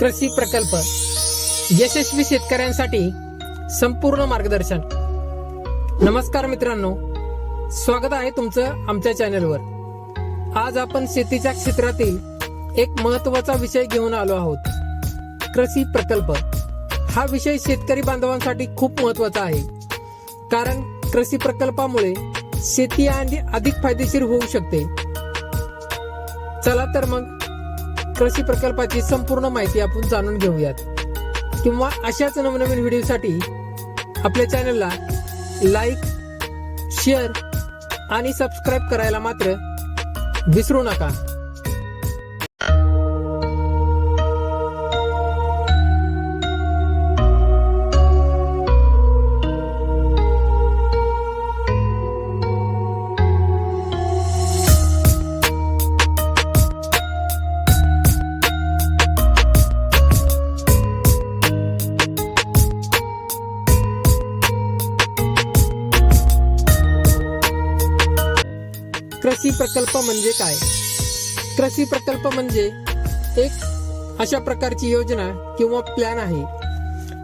कृषी प्रकल्प. यशस्वी शेतकऱ्यांसाठी संपूर्ण मार्गदर्शन. नमस्कार मित्रांनो. स्वागत आहे तुमचं आमच्या चॅनलवर. आज आपण शेतीच्या क्षेत्रातील एक महत्त्वाचा विषय घेऊन आलो आहोत. कृषी प्रकल्प. हा विषय शेतकरी बांधवांसाठी खूप महत्त्वाचा आहे. कारण कृषी प्रकल्पामुळे शेती आणि अधिक फायदेशीर होऊ शकते. चला तर मग कृषी प्रकल्पाची संपूर्ण माहिती आपण जाणून घेऊयात. किंवा अशाच नवनवीन व्हिडिओसाठी आपल्या चॅनलला लाईक शेअर आणि सबस्क्राईब करायला मात्र विसरू नका. प्रकल्प म्हणजे काय? कृषी प्रकल्प म्हणजे एक अशा प्रकारची योजना किंवा प्लॅन आहे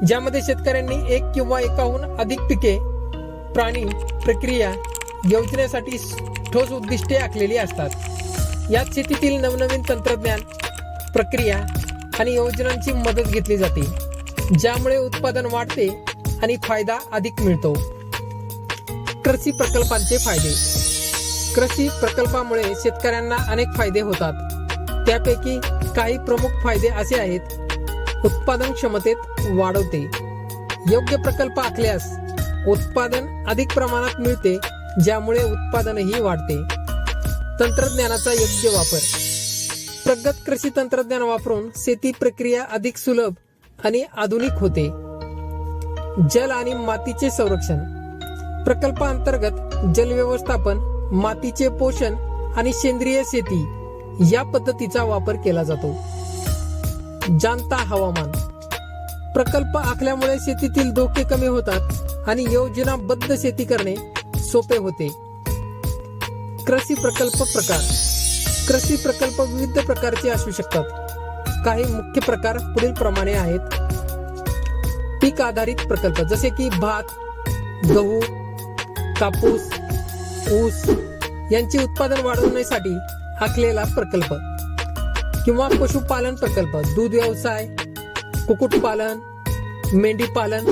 ज्यामध्ये शेतकऱ्यांनी एक किंवा एकाहून अधिक पिके प्राणी प्रक्रिया योजनेसाठी ठोस उद्दिष्टे आखलेली असतात. यात शेतीतील नवनवीन तंत्रज्ञान प्रक्रिया आणि योजनांची मदत घेतली जाते ज्यामुळे उत्पादन वाढते आणि फायदा अधिक मिळतो. कृषी प्रकल्पांचे फायदे. कृषी प्रकल्पामुळे शेतकऱ्यांना अनेक फायदे होतात. त्यापैकी काही प्रमुख फायदे असे आहेत. उत्पादन क्षमतेत वाढवते. योग्य प्रकल्प आखल्यास उत्पादन अधिक प्रमाणात मिळते ज्यामुळे उत्पादनही वाढते. तंत्रज्ञानाचा योग्य वापर. प्रगत कृषी तंत्रज्ञान वापरून शेती प्रक्रिया अधिक सुलभ आणि आधुनिक होते. जल आणि मातीचे संरक्षण. प्रकल्पांतर्गत जल व्यवस्थापन मातीचे पोषण आणि सेंद्रिय शेती या पद्धतीचा वापर केला जातो. जाणता हवामान. प्रकल्प आखल्यामुळे शेतीतील धोके कमी होतात आणि योजनाबद्ध शेती करणे सोपे होते. कृषी प्रकल्प प्रकार. कृषी प्रकल्प विविध प्रकारचे असू शकतात. काही मुख्य प्रकार पुढील प्रमाणे आहेत. पीक आधारित प्रकल्प जसे की भात गहू कापूस ऊस यांचे उत्पादन वाढवण्यासाठी आखलेला प्रकल्प किंवा पशुपालन प्रकल्प दूध व्यवसाय कुक्कुटपालन मेंढी पालन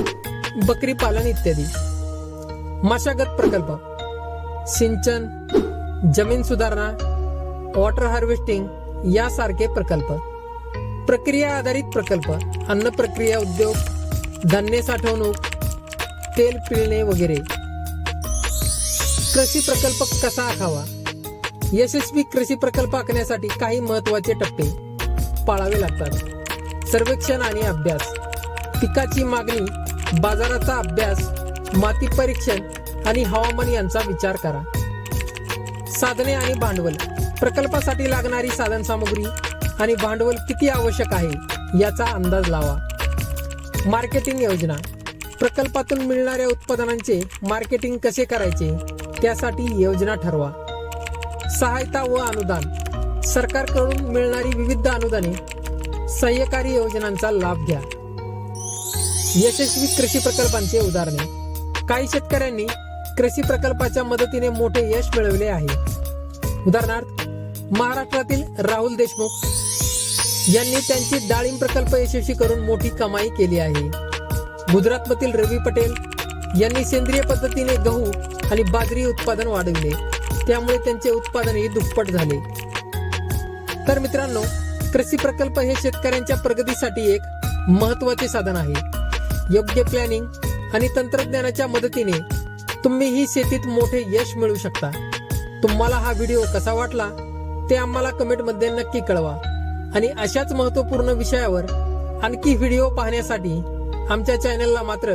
बकरी पालन इत्यादी. मशागत प्रकल्प सिंचन जमीन सुधारणा वॉटर हार्वेस्टिंग यासारखे प्रकल्प. प्रक्रिया आधारित प्रकल्प अन्न प्रक्रिया उद्योग धान्य साठवणूक तेल पिळणे वगैरे. कृषी प्रकल्प कसा आखावा? यशस्वी कृषी प्रकल्प आखण्यासाठी काही महत्त्वाचे टप्पे पाळावे लागतात. सर्वेक्षण आणि अभ्यास. पिकाची मागणी बाजाराचा अभ्यास माती परीक्षण आणि हवामान यांचा विचार करा. साधने आणि भांडवल. प्रकल्पासाठी लागणारी साधन सामग्री आणि भांडवल किती आवश्यक आहे याचा अंदाज लावा. मार्केटिंग योजना. प्रकल्पातून मिळणाऱ्या उत्पादनांचे मार्केटिंग कसे करायचे? त्यासाठी योजना ठरवा. सहायता व अनुदान. सरकारकडून मिळणारी विविध अनुदाने सह्यकारी योजनांचा लाभ घ्या. यशस्वी कृषी प्रकल्पांचे उदाहरणे. काही शेतकऱ्यांनी कृषी प्रकल्पाच्या मदतीने मोठे यश मिळवले आहे. उदाहरणार्थ महाराष्ट्रातील राहुल देशमुख यांनी त्यांची डाळिंब प्रकल्प यशस्वी करून मोठी कमाई केली आहे. गुजरातमधील रवी पटेल यांनी सेंद्रिय पद्धतीने गहू आणि बाजरी उत्पादन वाढविले. त्यामुळे त्यांचे उत्पादनही दुप्पट झाले. तर मित्रांनो कृषी प्रकल्प हे शेतकऱ्यांच्या प्रगतीसाठी एक महत्त्वाचे साधन आहे. योग्य प्लॅनिंग आणि तंत्रज्ञानाच्या मदतीने तुम्ही ही शेतीत मोठे यश मिळवू शकता. तुम्हाला हा व्हिडिओ कसा वाटला ते आम्हाला कमेंटमध्ये नक्की कळवा. आणि अशाच महत्त्वपूर्ण विषयावर आणखी व्हिडिओ पाहण्यासाठी आमच्या चॅनलला मात्र